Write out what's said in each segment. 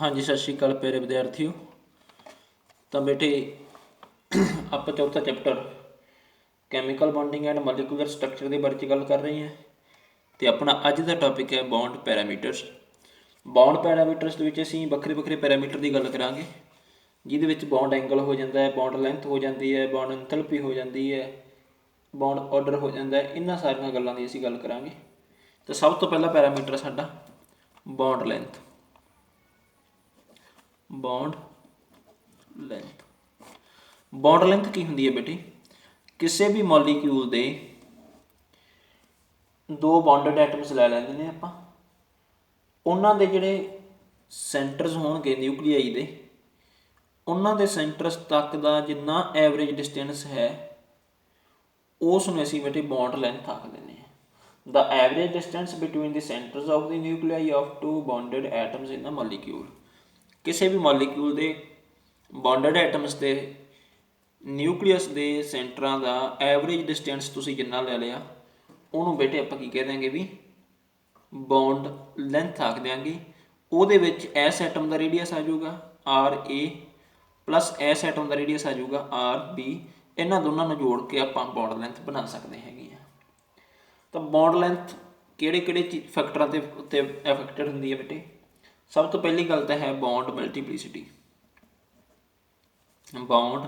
ਹਾਂਜੀ, ਸਤਿ ਸ਼੍ਰੀ ਅਕਾਲ ਪਿਆਰੇ ਵਿਦਿਆਰਥੀਓ। ਤਾਂ ਬੇਟੇ, ਆਪਾਂ ਚੌਥਾ chapter chemical bonding and molecular structure ਦੇ ਬਾਰੇ ਚ ਗੱਲ ਕਰ ਰਹੇ ਹਾਂ ਤੇ ਆਪਣਾ ਅੱਜ ਦਾ ਟੌਪਿਕ ਹੈ ਬੌਂਡ ਪੈਰਾਮੀਟਰਸ ਬੌਂਡ ਪੈਰਾਮੀਟਰਸ ਦੇ ਵਿੱਚ ਅਸੀਂ ਵੱਖਰੇ ਵੱਖਰੇ ਪੈਰਾਮੀਟਰ ਦੀ ਗੱਲ ਕਰਾਂਗੇ, ਜਿਹਦੇ ਵਿੱਚ ਬੌਂਡ ਐਂਗਲ ਹੋ ਜਾਂਦਾ ਹੈ ਬੌਂਡ ਲੈਂਥ ਹੋ ਜਾਂਦੀ ਹੈ ਬੌਂਡ ਐਂਥੈਲਪੀ ਹੋ ਜਾਂਦੀ ਹੈ ਬੌਂਡ ਆਰਡਰ ਹੋ ਜਾਂਦਾ ਹੈ, ਇਹਨਾਂ ਸਾਰੀਆਂ ਗੱਲਾਂ ਦੀ ਅਸੀਂ ਗੱਲ ਕਰਾਂਗੇ। ਤਾਂ ਸਭ ਤੋਂ ਪਹਿਲਾ ਪੈਰਾਮੀਟਰ ਸਾਡਾ bond length bond length. Bond length ਕੀ ਹੁੰਦੀ ਹੈ ਬੇਟੀ? ਕਿਸੇ ਵੀ ਮੋਲੀਕਿਊਲ ਦੇ ਦੋ ਬੌਂਡਡ ਐਟਮਸ ਲੈ ਲੈਂਦੇ ਨੇ ਆਪਾਂ। ਉਹਨਾਂ ਦੇ ਜਿਹੜੇ ਸੈਂਟਰਸ ਹੋਣਗੇ ਨਿਊਕਲੀਆਈ ਦੇ, ਉਹਨਾਂ ਦੇ ਸੈਂਟਰਸ ਤੱਕ ਦਾ ਜਿੰਨਾ ਐਵਰੇਜ ਡਿਸਟੈਂਸ ਹੈ ਉਸ ਨੂੰ ਅਸੀਂ ਬੇਟੇ ਬੌਂਡ ਲੈਂਥ ਆਖ ਦਿੰਦੇ ਹਾਂ। The average distance between the centers of the nuclei of two bonded atoms in a molecule ਕਿਸੇ ਵੀ ਮੋਲੀਕਿਊਲ ਦੇ ਬੌਂਡਡ ਐਟਮਸ ਦੇ ਨਿਊਕਲੀਅਸ ਦੇ ਸੈਂਟਰਾਂ ਦਾ ਐਵਰੇਜ ਡਿਸਟੈਂਸ ਤੁਸੀਂ ਜਿੰਨਾ ਲੈ ਲਿਆ, ਉਹਨੂੰ ਬੇਟੇ ਆਪਾਂ ਕੀ ਕਹਿ ਦਾਂਗੇ ਵੀ ਬੌਂਡ ਲੈਂਥ ਆਖ ਦਿਆਂਗੇ। ਉਹਦੇ ਵਿੱਚ ਐਸ ਐਟਮ ਦਾ ਰੇਡੀਅਸ ਆ ਜਾਊਗਾ r A plus S atom the radius ਆ ਜਾਊਗਾ ਆਰ ਬੀ ਇਹਨਾਂ ਦੋਨਾਂ ਨੂੰ ਜੋੜ ਕੇ ਆਪਾਂ ਬੌਂਡ ਲੈਂਥ ਬਣਾ ਸਕਦੇ ਹੈਗੇ ਆ। ਤਾਂ ਬੌਂਡ ਲੈਂਥ ਕਿਹੜੇ ਕਿਹੜੇ ਫੈਕਟਰਾਂ ਤੇ ਉੱਤੇ ਅਫੈਕਟਡ ਹੁੰਦੀ ਹੈ ਬੇਟੇ? ਸਭ ਤੋਂ ਪਹਿਲੀ ਗੱਲ ਤਾਂ ਹੈ ਬੌਂਡ ਮਲਟੀਪਲੀਸਿਟੀ ਬੌਂਡ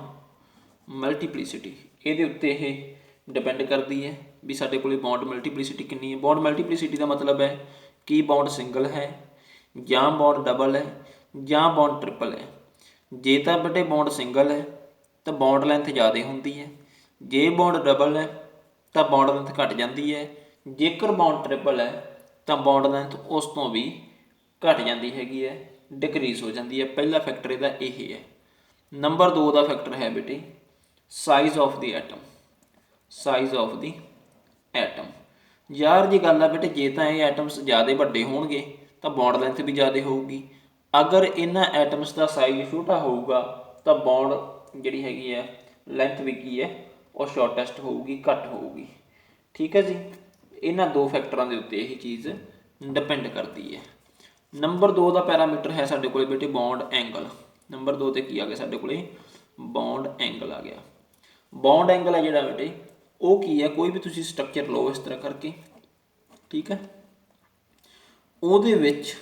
ਮਲਟੀਪਲੀਸਿਟੀ ਇਹਦੇ ਉੱਤੇ ਇਹ ਡਿਪੈਂਡ ਕਰਦੀ ਹੈ ਵੀ ਸਾਡੇ ਕੋਲੇ ਬੌਂਡ ਮਲਟੀਪਲੀਸਿਟੀ ਕਿੰਨੀ ਹੈ। ਬੌਂਡ ਮਲਟੀਪਲੀਸਿਟੀ ਦਾ ਮਤਲਬ ਹੈ ਕਿ ਬੌਂਡ ਸਿੰਗਲ ਹੈ ਜਾਂ ਬੌਂਡ ਡਬਲ ਹੈ ਜਾਂ ਬੌਂਡ ਟ੍ਰਿਪਲ ਹੈ। ਜੇ ਤਾਂ ਬੇਟੇ ਬੌਂਡ ਸਿੰਗਲ ਹੈ ਤਾਂ ਬੌਂਡ ਲੈਂਥ ਜ਼ਿਆਦਾ ਹੁੰਦੀ ਹੈ। ਜੇ ਬੌਂਡ ਡਬਲ ਹੈ ਤਾਂ ਬੌਂਡ ਲੈਂਥ ਘਟ ਜਾਂਦੀ ਹੈ। ਜੇਕਰ ਬੌਂਡ ਟ੍ਰਿਪਲ ਹੈ ਤਾਂ ਬੌਂਡ ਲੈਂਥ ਉਸ ਤੋਂ ਵੀ ਘਟ ਜਾਂਦੀ ਹੈਗੀ ਹੈ ਡਿਕਰੀਜ਼ ਹੋ ਜਾਂਦੀ ਹੈ। ਪਹਿਲਾ ਫੈਕਟਰ ਇਹਦਾ ਇਹ ਹੈ। ਨੰਬਰ 2 ਦਾ ਫੈਕਟਰ ਹੈ ਬੇਟੇ size of the atom size of the atom ਯਾਰ ਦੀ ਗੱਲ ਆ ਬੇਟੇ, ਜੇ ਤਾਂ ਇਹ ਐਟਮਸ ਜ਼ਿਆਦਾ ਵੱਡੇ ਹੋਣਗੇ, ਤਾਂ ਬੌਂਡ ਲੈਂਥ ਵੀ ਜ਼ਿਆਦਾ ਹੋਊਗੀ। ਅਗਰ ਇਹਨਾਂ ਐਟਮਸ ਦਾ ਸਾਈਜ਼ ਛੋਟਾ ਹੋਊਗਾ, ਤਾਂ ਬੌਂਡ ਜਿਹੜੀ ਹੈਗੀ ਹੈ ਲੈਂਥ ਵੀ ਕੀ ਹੈ, ਉਹ ਸ਼ਾਰਟੈਸਟ ਹੋਊਗੀ, ਘੱਟ ਹੋਊਗੀ। ਠੀਕ ਹੈ ਜੀ? ਇਹਨਾਂ ਦੋ ਫੈਕਟਰਾਂ ਦੇ ਉੱਤੇ ਇਹ ਚੀਜ਼ ਡਿਪੈਂਡ ਕਰਦੀ ਹੈ। ਨੰਬਰ 2 ਦਾ ਪੈਰਾਮੀਟਰ ਹੈ ਸਾਡੇ ਕੋਲੇ ਬੇਟੇ ਬੌਂਡ ਐਂਗਲ। ਨੰਬਰ 2 ਤੇ ਕੀ ਆ ਗਿਆ ਸਾਡੇ ਕੋਲੇ? ਬੌਂਡ ਐਂਗਲ ਆ ਗਿਆ। ਬੌਂਡ ਐਂਗਲ ਹੈ ਜਿਹੜਾ ਬੇਟੇ, ਉਹ ਕੀ ਹੈ ਕੋਈ ਵੀ ਤੁਸੀਂ ਸਟਰਕਚਰ ਲਓ ਇਸ ਤਰ੍ਹਾਂ ਕਰਕੇ। ਠੀਕ ਹੈ ਉਹਦੇ ਵਿੱਚ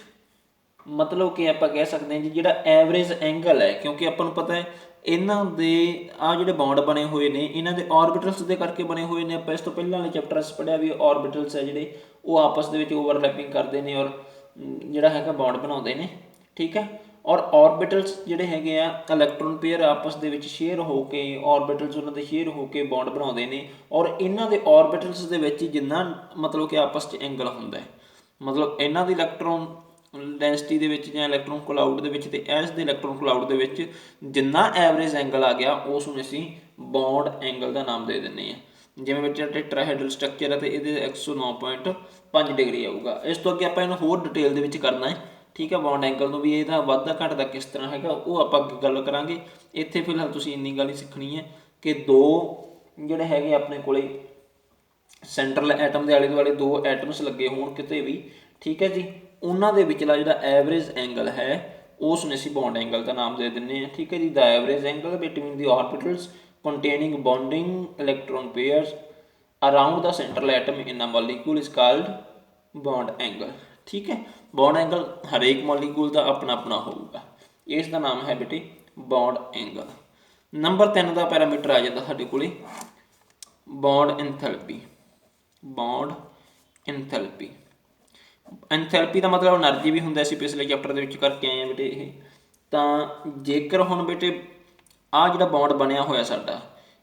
ਮਤਲਬ ਕਿ ਆਪਾਂ ਕਹਿ ਸਕਦੇ ਹਾਂ ਜੀ ਜਿਹੜਾ ਐਵਰੇਜ ਐਂਗਲ ਹੈ, ਕਿਉਂਕਿ ਆਪਾਂ ਨੂੰ ਪਤਾ ਹੈ, ਇਹਨਾਂ ਦੇ ਆ ਜਿਹੜੇ ਬੌਂਡ ਬਣੇ ਹੋਏ ਨੇ, ਇਹਨਾਂ ਦੇ ਆਰਬਿਟਲਸ ਦੇ ਕਰਕੇ ਬਣੇ ਹੋਏ ਨੇ। ਆਪਾਂ ਇਸ ਤੋਂ ਪਹਿਲਾਂ ਵਾਲੇ ਚੈਪਟਰਸ ਪੜਿਆ ਵੀ ਆਰਬਿਟਲਸ ਹੈ ਜਿਹੜੇ, ਉਹ ਆਪਸ ਦੇ ਵਿੱਚ ਓਵਰਲੈਪਿੰਗ ਕਰਦੇ ਨੇ ਔਰ ਜਿਹੜਾ ਹੈਗਾ ਬੌਂਡ ਬਣਾਉਂਦੇ ਨੇ, ਠੀਕ ਹੈ? ਔਰ ਆਰਬਿਟਲਸ ਜਿਹੜੇ ਹੈਗੇ ਆ ਇਲੈਕਟ੍ਰੋਨ ਪੇਅਰ ਆਪਸ ਦੇ ਵਿੱਚ ਸ਼ੇਅਰ ਹੋ ਕੇ ਆਰਬਿਟਲਸ ਉਹਨਾਂ ਦੇ ਸ਼ੇਅਰ ਹੋ ਕੇ ਬੌਂਡ ਬਣਾਉਂਦੇ ਨੇ, ਔਰ ਇਹਨਾਂ ਦੇ ਆਰਬਿਟਲਸ ਦੇ ਵਿੱਚ ਜਿੰਨਾ ਮਤਲਬ ਕਿ ਆਪਸ 'ਚ ਐਂਗਲ ਹੁੰਦਾ ਹੈ। ਮਤਲਬ ਇਹਨਾਂ ਦੀ ਇਲੈਕਟ੍ਰੋਨ ਡੈਂਸਿਟੀ ਦੇ ਵਿੱਚ ਜਾਂ ਇਲੈਕਟ੍ਰੋਨ ਕਲਾਊਡ ਦੇ ਵਿੱਚ ਤੇ ਐਸ ਦੇ ਇਲੈਕਟ੍ਰੋਨ ਕਲਾਊਡ ਦੇ ਵਿੱਚ ਜਿੰਨਾ ਐਵਰੇਜ ਐਂਗਲ ਆ ਗਿਆ, ਉਸ ਨੂੰ ਅਸੀਂ ਬੌਂਡ ਐਂਗਲ ਦਾ ਨਾਮ ਦੇ ਦਿੰਦੇ ਹਾਂ। ਜਿਵੇਂ ਵਿੱਚ ਟੈਟਰਾਹਾਈਡਰਲ ਸਟਰਕਚਰ ਹੈ ਤੇ ਇਹਦੇ 109.5 ਡਿਗਰੀ ਆਊਗਾ। ਇਸ ਤੋਂ ਅੱਗੇ ਆਪਾਂ ਇਹਨੂੰ ਹੋਰ ਡਿਟੇਲ ਦੇ ਵਿੱਚ ਕਰਨਾ ਹੈ। ਠੀਕ ਹੈ ਬੌਂਡ ਐਂਗਲ ਨੂੰ ਵੀ ਇਹਦਾ ਵਾਧਾ ਘਟਦਾ ਕਿਸ ਤਰ੍ਹਾਂ ਹੈਗਾ, ਉਹ ਆਪਾਂ ਅੱਗੇ ਗੱਲ ਕਰਾਂਗੇ। ਇੱਥੇ ਫਿਲਹਾਲ ਤੁਸੀਂ ਇੰਨੀ ਗੱਲ ਹੀ ਸਿੱਖਣੀ ਹੈ ਕਿ ਦੋ ਜਿਹੜੇ ਹੈਗੇ ਆਪਣੇ ਕੋਲੇ ਸੈਂਟਰਲ ਐਟਮ ਦੇ ਆਲੇ ਦੁਆਲੇ ਦੋ ਐਟਮਸ ਲੱਗੇ ਹੋਣ ਕਿਤੇ ਵੀ। ਠੀਕ ਹੈ ਜੀ, ਉਹਨਾਂ ਦੇ ਵਿਚਲਾ ਜਿਹੜਾ ਐਵਰੇਜ ਐਂਗਲ ਹੈ, ਉਸ ਨੂੰ ਅਸੀਂ ਬੌਂਡ ਐਂਗਲ ਦਾ ਨਾਮ ਦੇ ਦਿੰਨੇ ਆ ਠੀਕ ਹੈ ਜੀ ਦਾ average angle between the orbitals containing bonding electron pairs around the central atom in a molecule is called bond angle. ਠੀਕ ਹੈ ਬੌਂਡ ਐਂਗਲ ਹਰੇਕ ਮੋਲੀਕੂਲ ਦਾ ਆਪਣਾ ਆਪਣਾ ਹੋਊਗਾ ਇਸ ਦਾ ਨਾਮ ਹੈ ਬੇਟੇ ਬੌਂਡ ਐਂਗਲ ਨੰਬਰ 3 ਦਾ ਪੈਰਾਮੀਟਰ ਆ ਜਾਂਦਾ ਸਾਡੇ ਕੋਲੇ ਬੌਂਡ ਐਂਥੈਲਪੀ ਬੌਂਡ ਐਂਥੈਲਪੀ ਐਂਥੈਲਪੀ ਦਾ ਮਤਲਬ એનર્ਜੀ ਵੀ ਹੁੰਦਾ ਸੀ ਪਿਛਲੇ ਚੈਪਟਰ ਦੇ ਵਿੱਚ ਕਰਕੇ ਆਏ ਆ ਬੇਟੇ ਇਹ ਤਾਂ ਜੇਕਰ ਹੁਣ ਬੇਟੇ ਆ ਜਿਹੜਾ ਬੌਂਡ ਬਣਿਆ ਹੋਇਆ ਸਾਡਾ,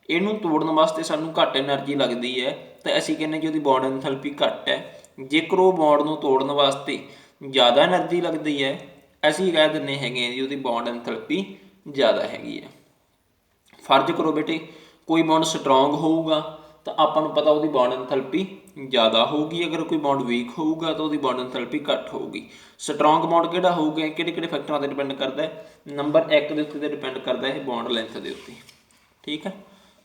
ਇਹਨੂੰ ਤੋੜਨ ਵਾਸਤੇ ਸਾਨੂੰ ਘੱਟ એનર્ਜੀ ਲੱਗਦੀ ਹੈ, ਤਾਂ ਅਸੀਂ ਕਹਿੰਦੇ ਕਿ ਉਹਦੀ ਬੌਂਡ ਐਂਥੈਲਪੀ ਘੱਟ ਹੈ। ਜੇਕਰ ਉਹ ਬੌਂਡ ਨੂੰ ਤੋੜਨ ਵਾਸਤੇ ਜ਼ਿਆਦਾ એનર્ਜੀ ਲੱਗਦੀ ਹੈ, ਅਸੀਂ ਕਹਿ ਦਿੰਨੇ ਹੈਗੇ ਜੀ ਉਹਦੀ ਬੌਂਡ ਐਂਥੈਲਪੀ ਜ਼ਿਆਦਾ ਹੈਗੀ ਹੈ। ਫਰਜ਼ ਕਰੋ ਬੇਟੇ, ਕੋਈ ਬੌਂਡ ਸਟਰੋਂਗ ਹੋਊਗਾ ਤਾਂ ਆਪਾਂ ਨੂੰ ਪਤਾ ਉਹਦੀ ਬੌਂਡ ਐਂਥੈਲਪੀ ਜ਼ਿਆਦਾ ਹੋਊਗੀ, ਅਗਰ ਕੋਈ ਬੌਂਡ ਵੀਕ ਹੋਊਗਾ ਤਾਂ ਉਹਦੀ ਬੌਂਡ ਐਂਥੈਲਪੀ ਘੱਟ ਹੋਊਗੀ। ਸਟਰੋਂਗ ਬੌਂਡ ਕਿਹੜਾ ਹੋਊਗਾ ਕਿਹੜੇ ਕਿਹੜੇ ਫੈਕਟਰਾਂ ਤੇ ਡਿਪੈਂਡ ਕਰਦਾ ਹੈ? ਨੰਬਰ 1 ਦੇ ਉੱਤੇ ਤੇ ਡਿਪੈਂਡ ਕਰਦਾ ਹੈ ਇਹ ਬੌਂਡ ਲੈਂਥ ਦੇ ਉੱਤੇ। ਠੀਕ ਹੈ?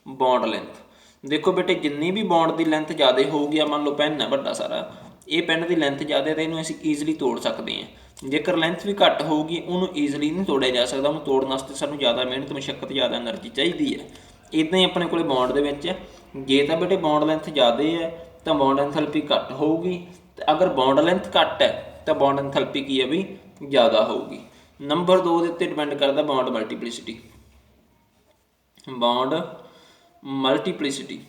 ਬੌਂਡ ਲੈਂਥ ਦੇਖੋ ਬੇਟੇ, ਜਿੰਨੀ ਵੀ ਬੌਂਡ ਦੀ ਲੈਂਥ ਜ਼ਿਆਦਾ ਹੋਊਗੀ ਆ ਮੰਨ ਲਓ ਪੈਨ ਹੈ ਵੱਡਾ ਸਾਰਾ, ਇਹ ਪੈਨ ਦੀ ਲੈਂਥ ਜ਼ਿਆਦਾ ਹੈ ਤਾਂ ਇਹਨੂੰ ਅਸੀਂ ਈਜ਼ੀਲੀ ਤੋੜ ਸਕਦੇ ਹਾਂ। ਜੇਕਰ ਲੈਂਥ ਵੀ ਘੱਟ ਹੋਊਗੀ, ਉਹਨੂੰ ਈਜ਼ੀਲੀ ਨਹੀਂ ਤੋੜਿਆ ਜਾ ਸਕਦਾ, ਉਹਨੂੰ ਤੋੜਨ ਵਾਸਤੇ ਸਾਨੂੰ ਜ਼ਿਆਦਾ ਮਿਹਨਤ ਮੁਸ਼ਕਲ ਜ਼ਿਆਦਾ એનર્ਜੀ ਚਾਹੀਦੀ ਹੈ। ਇਦਾਂ ਹੀ ਆਪਣੇ ਕੋਲੇ ਬੌਂਡ ਦੇ ਵਿੱਚ ਜੇ ਤਾਂ ਬੇਟੇ ਬੌਂਡ ਲੈਂਥ ਜ਼ਿਆਦਾ ਹੈ, ਤਾਂ ਬੌਂਡ ਐਂਥੈਲਪੀ ਘੱਟ ਹੋਊਗੀ। ਤੇ ਅਗਰ ਬੌਂਡ ਲੈਂਥ ਘੱਟ ਹੈ, ਤਾਂ ਬੌਂਡ ਐਂਥੈਲਪੀ ਕੀ ਹੈ ਵੀ ਜ਼ਿਆਦਾ ਹੋਊਗੀ। ਨੰਬਰ 2 ਦੇ ਉੱਤੇ ਡਿਪੈਂਡ ਕਰਦਾ ਬੌਂਡ ਮਲਟੀਪਲੀਸਿਟੀ ਬੌਂਡ ਮਲਟੀਪਲੀਸਿਟੀ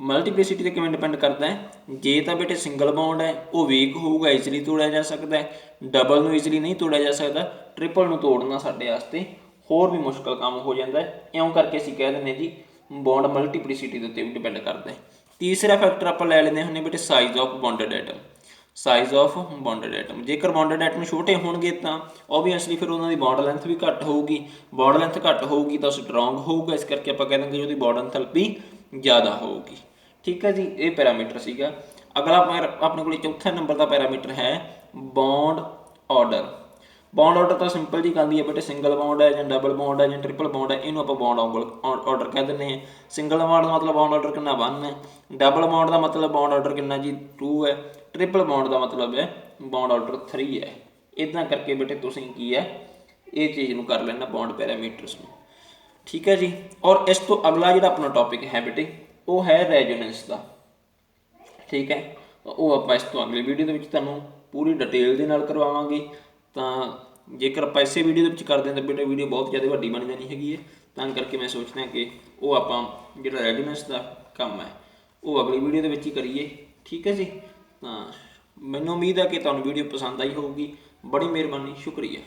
ਮਲਟੀਪਲੀਸਿਟੀ ਤੇ ਕਿਵੇਂ ਡਿਪੈਂਡ ਕਰਦਾ ਹੈ? ਜੇ ਤਾਂ ਬੇਟੇ ਸਿੰਗਲ ਬੌਂਡ ਹੈ, ਉਹ ਵੀਕ ਹੋਊਗਾ ਈਜ਼ੀਲੀ ਤੋੜਿਆ ਜਾ ਸਕਦਾ ਹੈ। ਡਬਲ ਨੂੰ ਈਜ਼ੀਲੀ ਨਹੀਂ ਤੋੜਿਆ ਜਾ ਸਕਦਾ ਟ੍ਰਿਪਲ ਨੂੰ ਤੋੜਨਾ ਸਾਡੇ ਵਾਸਤੇ ਹੋਰ ਵੀ ਮੁਸ਼ਕਲ ਕੰਮ ਹੋ ਜਾਂਦਾ ਹੈ। ਇਉਂ ਕਰਕੇ ਅਸੀਂ ਕਹਿ ਦਿੰਦੇ ਜੀ ਬੌਂਡ ਮਲਟੀਪਲੀਸਿਟੀ ਦੇ ਉੱਤੇ ਵੀ ਡਿਪੈਂਡ ਕਰਦਾ ਹੈ। ਤੀਸਰਾ ਫੈਕਟਰ ਆਪਾਂ ਲੈ ਲੈਂਦੇ ਹੁੰਦੇ ਬੇਟੇ size of bonded atom size of bonded atom ਜੇਕਰ ਬੌਂਡਡ ਐਟਮ ਛੋਟੇ ਹੋਣਗੇ ਤਾਂ ਆਬਵੀਅਸਲੀ ਫਿਰ ਉਹਨਾਂ ਦੀ ਬੌਂਡ ਲੈਂਥ ਵੀ ਘੱਟ ਹੋਊਗੀ। ਬੌਂਡ ਲੈਂਥ ਘੱਟ ਹੋਊਗੀ ਤਾਂ ਸਟਰੋਂਗ ਹੋਊਗਾ। ਇਸ ਕਰਕੇ ਆਪਾਂ ਕਹਿ ਦਾਂਗੇ ਉਹਦੀ ਬੌਂਡ ਐਂਥੈਲਪੀ ਜ਼ਿਆਦਾ ਹੋਊਗੀ। ਠੀਕ ਹੈ ਜੀ, ਇਹ ਪੈਰਾਮੀਟਰ ਸੀਗਾ। ਅਗਲਾ ਪੈਰਾ- ਆਪਣੇ ਕੋਲ ਚੌਥਾ ਨੰਬਰ ਦਾ ਪੈਰਾਮੀਟਰ ਹੈ ਬੌਂਡ ਆਰਡਰ ਬੌਂਡ ਆਰਡਰ ਤਾਂ ਸਿੰਪਲ ਜੀ ਗੱਲ ਹੀ ਹੈ ਬੇਟੇ ਸਿੰਗਲ ਬੌਂਡ ਹੈ ਜਾਂ ਡਬਲ ਬੌਂਡ ਹੈ ਜਾਂ ਟ੍ਰਿਪਲ ਬੌਂਡ ਹੈ, ਇਹਨੂੰ ਆਪਾਂ ਬੌਂਡ ਆਰਡਰ ਕਹਿ ਦਿੰਦੇ ਹਾਂ। ਸਿੰਗਲ ਬੌਂਡ ਦਾ ਮਤਲਬ ਬੌਂਡ ਆਰਡਰ ਕਿੰਨਾ 1 ਹੈ? ਡਬਲ ਬੌਂਡ ਦਾ ਮਤਲਬ ਬੌਂਡ ਆਰਡਰ ਕਿੰਨਾ ਜੀ? 2 ਹੈ। ਟ੍ਰਿਪਲ ਬੌਂਡ ਦਾ ਮਤਲਬ ਹੈ ਬੌਂਡ ਆਰਡਰ 3 ਹੈ। ਇਦਾਂ ਕਰਕੇ ਬੇਟੇ ਤੁਸੀਂ ਕੀ ਹੈ? ਇਹ ਚੀਜ਼ ਨੂੰ ਕਰ ਲੈਣਾ ਬੌਂਡ ਪੈਰਾਮੀਟਰਸ ਨੂੰ। ਠੀਕ ਹੈ ਜੀ? ਔਰ ਇਸ ਤੋਂ ਅਗਲਾ ਜਿਹੜਾ ਆਪਣਾ ਟੌਪਿਕ ਹੈ ਬੇਟੇ, ਉਹ ਹੈ ਰੈਜ਼ੋਨੈਂਸ ਦਾ। ਠੀਕ ਹੈ? ਉਹ ਆਪਾਂ ਇਸ ਤੋਂ ਅਗਲੀ ਵੀਡੀਓ ਦੇ ਵਿੱਚ ਤੁਹਾਨੂੰ ਪੂਰੀ ਡਿਟੇਲ ਦੇ ਨਾਲ ਕਰਵਾਵਾਂਗੇ। ਤਾਂ ਜੇਕਰ ਆਪਾਂ ਇਸੇ ਵੀਡੀਓ ਦੇ ਵਿੱਚ ਕਰਦੇ ਹਾਂ ਤਾਂ ਬੇਟਾ ਵੀਡੀਓ ਬਹੁਤ ਜ਼ਿਆਦਾ ਵੱਡੀ ਬਣ ਜਾਣੀ ਹੈਗੀ ਹੈ ਤਾਂ ਕਰਕੇ ਮੈਂ ਸੋਚਦਾ ਕਿ ਉਹ ਆਪਾਂ ਜਿਹੜਾ ਰੈਡੀਨੈਸ ਦਾ ਕੰਮ ਹੈ, ਉਹ ਅਗਲੀ ਵੀਡੀਓ ਦੇ ਵਿੱਚ ਹੀ ਕਰੀਏ। ਠੀਕ ਹੈ ਜੀ? ਤਾਂ ਮੈਨੂੰ ਉਮੀਦ ਹੈ ਕਿ ਤੁਹਾਨੂੰ ਵੀਡੀਓ ਪਸੰਦ ਆਈ ਹੋਊਗੀ। ਬੜੀ ਮਿਹਰਬਾਨੀ, ਸ਼ੁਕਰੀਆ।